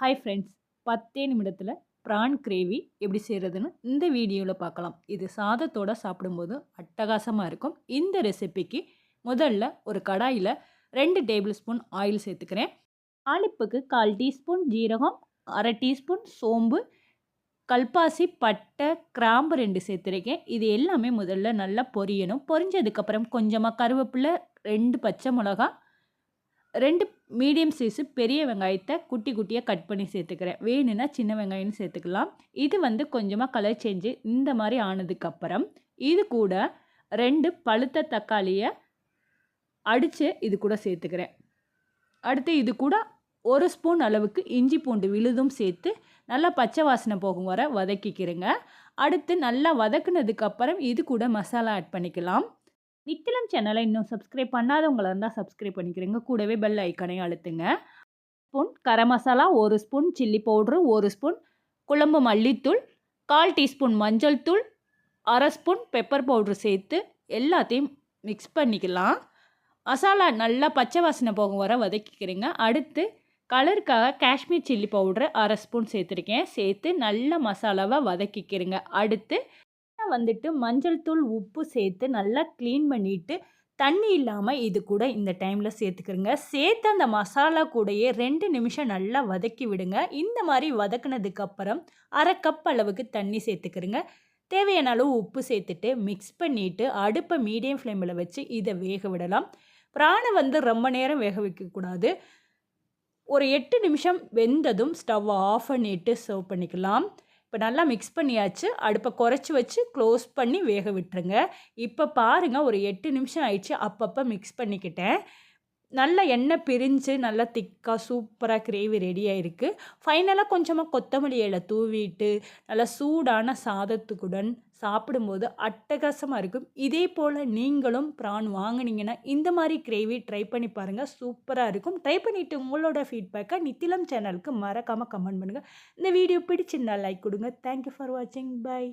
Hi friends பத்தே நிமிடத்தில் prawn gravy எப்படி செய்கிறதுன்னு இந்த வீடியோவில் பார்க்கலாம். இது சாதத்தோடு சாப்பிடும்போது அட்டகாசமாக இருக்கும். இந்த ரெசிபிக்கு முதல்ல ஒரு கடாயில் ரெண்டு டேபிள் ஸ்பூன் ஆயில் சேர்த்துக்கிறேன். ஆலிப்புக்கு கால் டீஸ்பூன் ஜீரகம் அரை டீஸ்பூன் சோம்பு கல்பாசி பட்டை கிராம்பு ரெண்டு சேர்த்துருக்கேன். இது எல்லாமே முதல்ல நல்லா பொரியணும். பொரிஞ்சதுக்கப்புறம் கொஞ்சமாக கருவேப்பிலை ரெண்டு பச்சை மிளகா ரெண்டு மீடியம் சைஸு பெரிய வெங்காயத்தை குட்டி குட்டியாக கட் பண்ணி சேர்த்துக்கிறேன். வேணும்னா சின்ன வெங்காயம்னு சேர்த்துக்கலாம். இது வந்து கொஞ்சமாக கலர் சேஞ்சு இந்த மாதிரி ஆனதுக்கப்புறம் இது கூட ரெண்டு பழுத்த தக்காளியை அடித்து இது கூட சேர்த்துக்கிறேன். அடுத்து இது கூட ஒரு ஸ்பூன் அளவுக்கு இஞ்சி பூண்டு விழுதும் சேர்த்து நல்லா பச்சை வாசனை போகும் வர வதக்கிக்கிறேங்க. அடுத்து நல்லா வதக்குனதுக்கப்புறம் இது கூட மசாலா ஆட் பண்ணிக்கலாம். நித்திலம் சேனலை இன்னும் சப்ஸ்கிரைப் பண்ணாதவங்களா இருந்தால் சப்ஸ்கிரைப் பண்ணிக்கிறேங்க. கூடவே பெல் ஐக்கனையும் அழுத்துங்க. ஸ்பூன் கரம் மசாலா ஒரு ஸ்பூன் சில்லி பவுட்ரு ஒரு ஸ்பூன் குழம்பு மல்லித்தூள் கால் டீஸ்பூன் மஞ்சள் தூள் அரை ஸ்பூன் பெப்பர் பவுட்ரு சேர்த்து எல்லாத்தையும் மிக்ஸ் பண்ணிக்கலாம். மசாலா நல்லா பச்சை வாசனை போகும் வர வதக்கிக்கிறேங்க. அடுத்து கலருக்காக காஷ்மீர் சில்லி பவுட்ரு அரை ஸ்பூன் சேர்த்துருக்கேன். சேர்த்து நல்ல மசாலாவை வதக்கிக்கிறேங்க. அடுத்து வந்துட்டு மஞ்சள் தூள் உப்பு சேர்த்து நல்லா க்ளீன் பண்ணிவிட்டு தண்ணி இல்லாமல் இது கூட இந்த டைமில் சேர்த்துக்கிறங்க. சேர்த்து அந்த மசாலா கூடயே ரெண்டு நிமிஷம் நல்லா வதக்கி விடுங்க. இந்த மாதிரி வதக்குனதுக்கப்புறம் அரை கப் அளவுக்கு தண்ணி சேர்த்துக்கிறங்க. தேவையான அளவு உப்பு சேர்த்துட்டு மிக்ஸ் பண்ணிவிட்டு அடுப்பை மீடியம் ஃப்ளேமில் வச்சு இதை வேக விடலாம். பிராணை வந்து ரொம்ப நேரம் வேக வைக்கக்கூடாது ஒரு எட்டு நிமிஷம் வெந்ததும் ஸ்டவ் ஆஃப் பண்ணிவிட்டு சர்வ் பண்ணிக்கலாம். இப்போ நல்லா மிக்ஸ் பண்ணியாச்சு. அடுப்பை குறைச்சி வச்சு க்ளோஸ் பண்ணி வேக விட்டுருங்க. இப்போ பாருங்கள் ஒரு எட்டு நிமிஷம் ஆயிடுச்சு. அப்பப்போ மிக்ஸ் பண்ணிக்கிட்டேன். நல்ல எண்ணெய் பிரிஞ்சு நல்லா திக்காக சூப்பராக கிரேவி ரெடி ஆகிருக்கு ஃபைனலாக கொஞ்சமாக கொத்தமல்லி இலை தூவிட்டு நல்லா சூடான சாதத்துக்குடன் சாப்பிடும்போது அட்டகாசமாக இருக்கும். இதே போல் நீங்களும் ப்ரான் வாங்கினீங்கன்னா இந்த மாதிரி கிரேவி ட்ரை பண்ணி பாருங்கள் சூப்பராக இருக்கும். ட்ரை பண்ணிவிட்டு உங்களோட ஃபீட்பேக்கை நித்திலம் சேனலுக்கு மறக்காமல் கமெண்ட் பண்ணுங்கள் இந்த வீடியோ பிடிச்சிருந்தா லைக் கொடுங்க. தேங்க்யூ ஃபார் வாட்சிங் பை